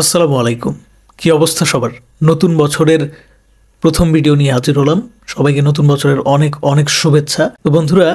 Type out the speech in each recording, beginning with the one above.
আসসালামু আলাইকুম। কি অবস্থা সবার? নতুন বছরের প্রথম ভিডিও নিয়ে হাজির হলাম। সবাইকে নতুন বছরের অনেক অনেক শুভেচ্ছা। তো বন্ধুরা,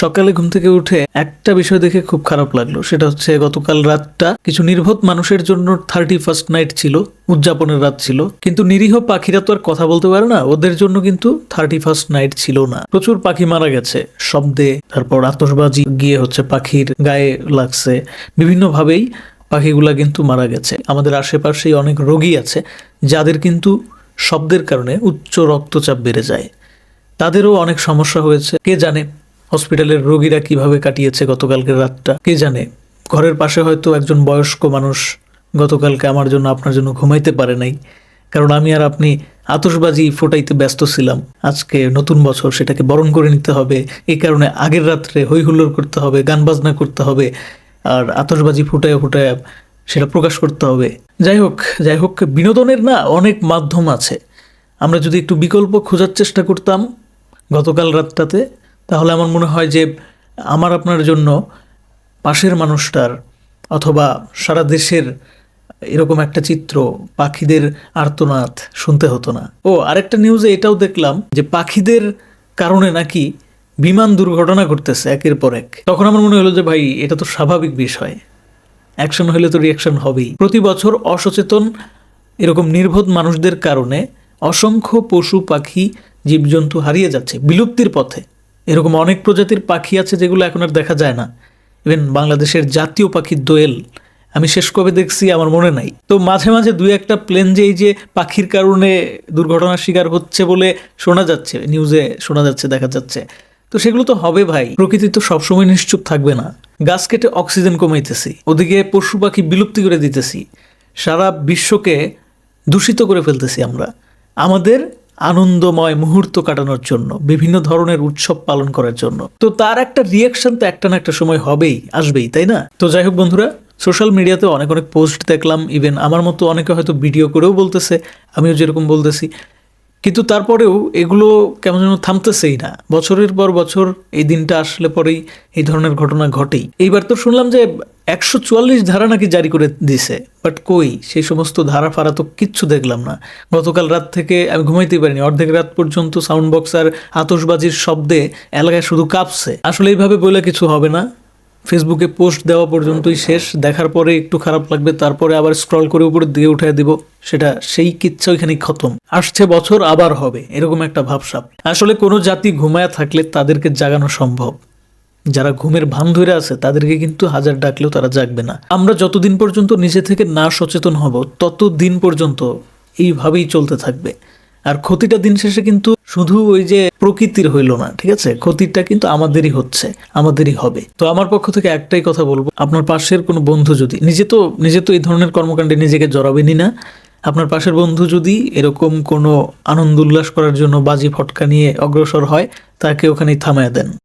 সকালে ঘুম থেকে উঠে একটা বিষয় দেখে খুব খারাপ লাগল। সেটা হচ্ছে গতকাল রাতটা কিছু নির্বোধ মানুষের জন্য থার্টি ফার্স্ট নাইট ছিল, উদযাপনের রাত ছিল। কিন্তু নিরীহ পাখিরা তো আর কথা বলতে পারে না। ওদের জন্য কিন্তু থার্টি ফার্স্ট নাইট ছিল না। প্রচুর পাখি মারা গেছে। শব্দে, তারপর আতশবাজি গিয়ে হচ্ছে পাখির গায়ে লাগছে। বিভিন্নভাবেই পাখিগুলা কিন্তু মারা গেছে। আমাদের আশেপাশেই অনেক রোগী আছে, যাদের কিন্তু শব্দের কারণে উচ্চ রক্তচাপ বেড়ে যায়। তাদেরও অনেক সমস্যা হয়েছে। কে জানে হসপিটালের রোগীরা কীভাবে কাটিয়েছে গতকালকের রাতটা? কে জানে? ঘরের পাশে হয়তো একজন বয়স্ক মানুষ গতকালকে আমার জন্য আপনার জন্য ঘুমাইতে পারে নাই। কারণ আমি আর আপনি আতসবাজি ফোটাইতে ব্যস্ত ছিলাম। আজকে নতুন বছর, সেটাকে বরণ করে নিতে হবে। এই কারণে আগের রাত্রে হই হুল্লোড় করতে হবে গান বাজনা করতে হবে। আর আতশবাজি ফুটায় ফুটায় সেটা প্রকাশ করতে হবে। যাই হোক যাই হোক, বিনোদনের না অনেক মাধ্যম আছে। আমরা যদি একটু বিকল্প খোঁজার চেষ্টা করতাম গতকাল রাতটাতে, তাহলে আমার মনে হয় যে আমার আপনার জন্য পাশের মানুষটার অথবা সারা দেশের এরকম একটা চিত্র পাখিদের আর্তনাদ শুনতে হতো না। ও, আরেকটা নিউজে এটাও দেখলাম যে পাখিদের কারণে নাকি বিমান দুর্ঘটনা ঘটতেছে একের পর এক। তখন আমার মনে হলো যে, ভাই, এটা তো স্বাভাবিক বিষয়। অ্যাকশন হলে তো রিয়াকশন হবেই। প্রতি বছর অসচেতন এরকম নির্বোধ মানুষদের কারণে অসংখ্য পশু, পাখি, জীবজন্তু হারিয়ে যাচ্ছে বিলুপ্তির পথে। এরকম অনেক প্রজাতির পাখি আছে যেগুলো এখন আর দেখা যায় না। ইভেন বাংলাদেশের জাতীয় পাখির দোয়েল, আমি শেষ কবে দেখছি আমার মনে নাই। তো মাঝে মাঝে দুই একটা প্লেন যে, এই যে পাখির কারণে দুর্ঘটনার শিকার হচ্ছে বলে শোনা যাচ্ছে, নিউজে শোনা যাচ্ছে, দেখা যাচ্ছে। তো সেগুলো তো হবে ভাই। প্রকৃতি তো সবসময় নিশ্চুপ থাকবে না। গাছ কেটে অক্সিজেন কমাইতেছি। ওদিকে পশু পাখি বিলুপ্তি করে দিতেছি। সারা বিশ্বকে দূষিত করে ফেলতেছি আমরা। আমাদের আনন্দময় মুহূর্ত কাটানোর জন্য, বিভিন্ন ধরনের উৎসব পালন করার জন্য। তো তার একটা রিয়াকশন তো একটা না একটা সময় হবেই, আসবেই, তাই না? তো যাই হোক বন্ধুরা সোশ্যাল মিডিয়াতে অনেক অনেক পোস্ট দেখলাম। ইভেন আমার মতো অনেকে হয়তো ভিডিও করেও বলতেছে, আমিও যেরকম বলতেছি। কিন্তু তারপরেও এগুলো কেমন যেন থামতেছেই না। বছরের পর বছর এই দিনটা আসলে পরেই এই ধরনের ঘটনা ঘটেই। এইবার তো শুনলাম যে একশো চুয়াল্লিশ ধারা নাকি জারি করে দিছে, বাট কই? সেই সমস্ত ধারা ফারা তো কিচ্ছু দেখলাম না। গতকাল রাত থেকে আমি ঘুমাইতে পারিনি। অর্ধেক রাত পর্যন্ত সাউন্ড বক্স আর আতশবাজির শব্দে এলাকায় শুধু কাঁপছে। আসলে এইভাবে বলে কিছু হবে না। ফেসবুকে পোস্ট দেওয়া পর্যন্তই শেষ। দেখার পরে একটু খারাপ লাগবে, তারপরে আবার স্ক্রল করে উপরে দিয়ে উঠে দিব। সেটা সেই কিচ্ছা ওইখানে খতম। আসছে বছর, আবার হবে, এরকম একটা ভাবসাপ আসলে কোনো জাতি ঘুমায়া থাকলে তাদেরকে জাগানো সম্ভব। যারা ঘুমের ভান ধরে আছে, তাদেরকে কিন্তু হাজার ডাকলেও তারা জাগবে না। আমরা যতদিন পর্যন্ত নিজে থেকে না সচেতন হব তত দিন পর্যন্ত এইভাবেই চলতে থাকবে। আর ক্ষতিটা দিন শেষে কিন্তু শুধু ওই যে প্রকৃতির হইল না, ঠিক আছে? ক্ষতিটা কিন্তু আমাদেরই হচ্ছে, আমাদেরই হবে। তো আমার পক্ষ থেকে একটাই কথা বলব, আপনার পাশের কোনো বন্ধু যদি, নিজে তো নিজে তো এই ধরনের কর্মকাণ্ডে নিজেকে জড়াবেনই না। আপনার পাশের বন্ধু যদি এরকম কোনো আনন্দ উল্লাস করার জন্য বাজি ফটকা নিয়ে অগ্রসর হয়, তাকে ওখানেই থামায় দেন।